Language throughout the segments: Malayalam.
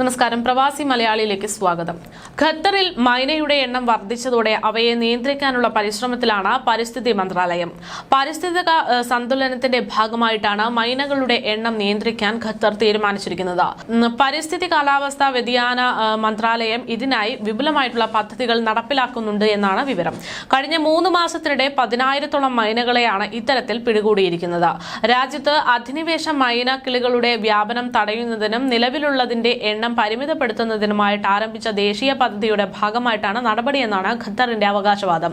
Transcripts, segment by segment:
നമസ്കാരം. പ്രവാസി മലയാളിയിലേക്ക് സ്വാഗതം. ഖത്തറിൽ മൈനയുടെ എണ്ണം വർദ്ധിച്ചതോടെ അവയെ നിയന്ത്രിക്കാനുള്ള പരിശ്രമത്തിലാണ് പരിസ്ഥിതി മന്ത്രാലയം. പാരിസ്ഥിതിക സന്തുലനത്തിന്റെ ഭാഗമായിട്ടാണ് മൈനകളുടെ എണ്ണം നിയന്ത്രിക്കാൻ ഖത്തർ തീരുമാനിച്ചിരിക്കുന്നത്. പരിസ്ഥിതി കാലാവസ്ഥാ വ്യതിയാന മന്ത്രാലയം ഇതിനായി വിപുലമായിട്ടുള്ള പദ്ധതികൾ നടപ്പിലാക്കുന്നുണ്ട് എന്നാണ് വിവരം. കഴിഞ്ഞ മൂന്ന് മാസത്തിനിടെ പതിനായിരത്തോളം മൈനകളെയാണ് ഇത്തരത്തിൽ പിടികൂടിയിരിക്കുന്നത്. രാജ്യത്ത് അധിനിവേശ മൈന കിളികളുടെ വ്യാപനം തടയുന്നതിനും നിലവിലുള്ളതിന്റെ എണ്ണം പരിമിതപ്പെടുത്തുന്നതിനുമായിട്ട് ആരംഭിച്ച ദേശീയ പദ്ധതിയുടെ ഭാഗമായിട്ടാണ് നടപടിയെന്നാണ് ഖത്തറിന്റെ അവകാശവാദം.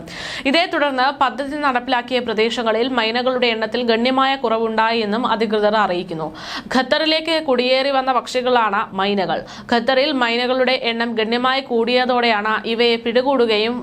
ഇതേ തുടർന്ന് പദ്ധതി നടപ്പിലാക്കിയ പ്രദേശങ്ങളിൽ മൈനകളുടെ എണ്ണത്തിൽ ഗണ്യമായ കുറവുണ്ടായി എന്നും അധികൃതർ അറിയിക്കുന്നു. ഖത്തറിലേക്ക് കുടിയേറി വന്ന പക്ഷികളാണ് മൈനകൾ. ഖത്തറിൽ മൈനകളുടെ എണ്ണം ഗണ്യമായി കൂടിയതോടെയാണ് ഇവയെ പിടികൂടുകയും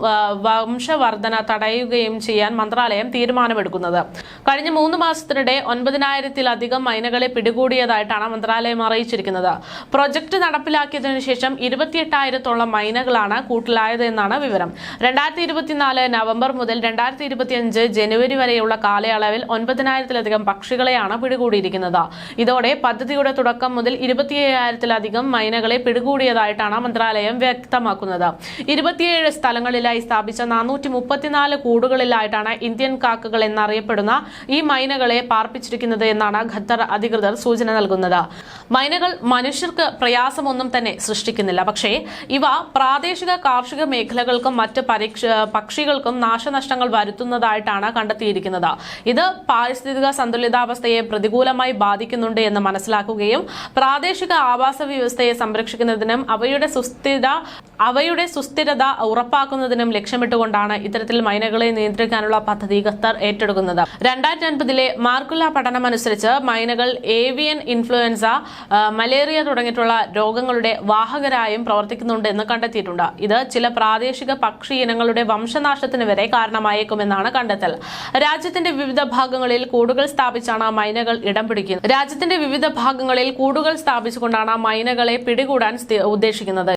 വംശവർധന തടയുകയും ചെയ്യാൻ മന്ത്രാലയം തീരുമാനമെടുക്കുന്നത്. കഴിഞ്ഞ മൂന്ന് മാസത്തിനിടെ ഒൻപതിനായിരത്തിലധികം മൈനകളെ പിടികൂടിയതായിട്ടാണ് മന്ത്രാലയം അറിയിച്ചിരിക്കുന്നത്. പ്രൊജക്ട് നടപ്പിലാക്കിയതിനു ശേഷം ഇരുപത്തിയെട്ടായിരത്തോളം മൈനകളാണ് കൂട്ടിലായത് എന്നാണ് വിവരം. രണ്ടായിരത്തി ഇരുപത്തിനാല് നവംബർ മുതൽ രണ്ടായിരത്തി ഇരുപത്തിയഞ്ച് ജനുവരി വരെയുള്ള കാലയളവിൽ ഒൻപതിനായിരത്തിലധികം പക്ഷികളെയാണ് പിടികൂടിയിരിക്കുന്നത്. ഇതോടെ പദ്ധതിയുടെ തുടക്കം മുതൽ ഇരുപത്തിയ്യായിരത്തിലധികം മൈനകളെ പിടികൂടിയതായിട്ടാണ് മന്ത്രാലയം വ്യക്തമാക്കുന്നത്. ഇരുപത്തിയേഴ് സ്ഥലങ്ങളിലായി സ്ഥാപിച്ച നാനൂറ്റി മുപ്പത്തിനാല് കൂടുകളിലായിട്ടാണ് ഇന്ത്യൻ കാക്കകൾ എന്നറിയപ്പെടുന്ന ഈ മൈനകളെ പാർപ്പിച്ചിരിക്കുന്നത് എന്നാണ് ഖത്തർ അധികൃതർ സൂചന നൽകുന്നത്. മൈനകൾ മനുഷ്യർക്ക് പ്രയാസമൊന്നും തന്നെ സൃഷ്ടിക്കുന്നില്ല. പക്ഷേ ഇവ പ്രാദേശിക കാർഷിക മേഖലകൾക്കും മറ്റ് പരീക്ഷ പക്ഷികൾക്കും നാശനഷ്ടങ്ങൾ വരുത്തുന്നതായിട്ടാണ് കണ്ടെത്തിയിരിക്കുന്നത്. ഇത് പാരിസ്ഥിതിക സന്തുലിതാവസ്ഥയെ പ്രതികൂലമായി ബാധിക്കുന്നുണ്ട് എന്ന് മനസ്സിലാക്കുകയും പ്രാദേശിക ആവാസ വ്യവസ്ഥയെ സംരക്ഷിക്കുന്നതിനും അവയുടെ സുസ്ഥിര അവയുടെ സുസ്ഥിരത ഉറപ്പാക്കുന്നതിനും ലക്ഷ്യമിട്ടുകൊണ്ടാണ് ഇത്തരത്തിൽ മൈനകളെ നിയന്ത്രിക്കാനുള്ള പദ്ധതി ഖത്തർ ഏറ്റെടുക്കുന്നത്. രണ്ടായിരത്തി അൻപതിലെ മാർക്കുല പഠനമനുസരിച്ച് മൈനകൾ ഏവിയൻ ഇൻഫ്ലുവൻസ മലേറിയ തുടങ്ങിയിട്ടുള്ള രോഗങ്ങളുടെ വാഹകരായും പ്രവർത്തിക്കുന്നുണ്ട് എന്ന് കണ്ടെത്തിയിട്ടുണ്ട്. ഇത് ചില പ്രാദേശിക പക്ഷി ഇനങ്ങളുടെ വംശനാശത്തിന് വരെ കാരണമായേക്കുമെന്നാണ് കണ്ടെത്തൽ. രാജ്യത്തിന്റെ വിവിധ ഭാഗങ്ങളിൽ കൂടുകൾ സ്ഥാപിച്ചാണ് മൈനകൾ ഇടം പിടിക്കുന്നത്. രാജ്യത്തിന്റെ വിവിധ ഭാഗങ്ങളിൽ കൂടുകൾ സ്ഥാപിച്ചുകൊണ്ടാണ് മൈനകളെ പിടികൂടാൻ ഉദ്ദേശിക്കുന്നത്.